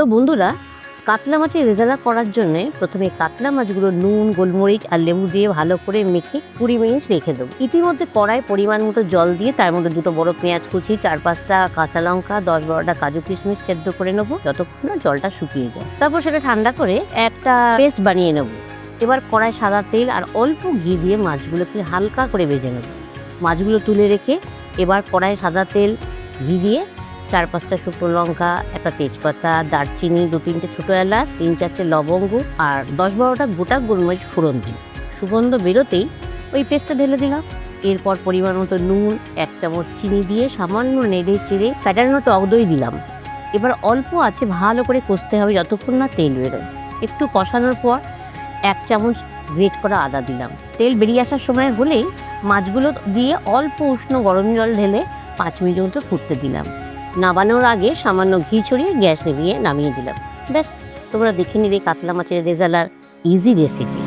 তো বন্ধুরা, কাতলা মাছের রেজালা করার জন্য প্রথমে কাতলা মাছগুলো নুন, গোলমরিচ আর লেবু দিয়ে ভালো করে মেখে কুড়ি মিনিট রেখে দেবো। ইতিমধ্যে কড়াই পরিমাণ মতো জল দিয়ে তার মধ্যে দুটো বড় পেঁয়াজ কুচি, চার পাঁচটা কাঁচা লঙ্কা, দশ বারোটা কাজু কিশমিশ সেদ্ধ করে নেব যতক্ষণ না জলটা শুকিয়ে যায়। তারপর সেটা ঠান্ডা করে একটা পেস্ট বানিয়ে নেব। এবার কড়াই সাদা তেল আর অল্প ঘি দিয়ে মাছগুলোকে হালকা করে ভেজে নেব। মাছগুলো তুলে রেখে এবার কড়াই সাদা তেল, ঘি দিয়ে চার পাঁচটা শুকনো লঙ্কা, একটা তেজপাতা, দারচিনি, দু তিনটে ছোটো এলাচ, তিন চারটে লবঙ্গ আর দশ বারোটা গোটা গোলমরিচ ফোড়ন দিই সুগন্ধ বেরোতেই ওই পেস্টটা ঢেলে দিলাম। এরপর পরিমাণ মতো নুন, এক চামচ চিনি দিয়ে সামান্য নেড়ে চেড়ে ফ্যাটানো টক দই দিলাম। এবার অল্প আছে, ভালো করে কষতে হবে যতক্ষণ না তেল বেরোয়। একটু কষানোর পর এক চামচ গ্রেট করা আদা দিলাম। তেল বেরিয়ে আসার সময় হলেই মাছগুলো দিয়ে অল্প উষ্ণ গরম জল ঢেলে পাঁচ মিনিট মতো ফুটতে দিলাম। নামানোর আগে সামান্য ঘি ছড়িয়ে গ্যাস নিভিয়ে নামিয়ে দিলাম। ব্যাস, তোমরা দেখে নিলে কাতলা মাছের রেজালার ইজি রেসিপি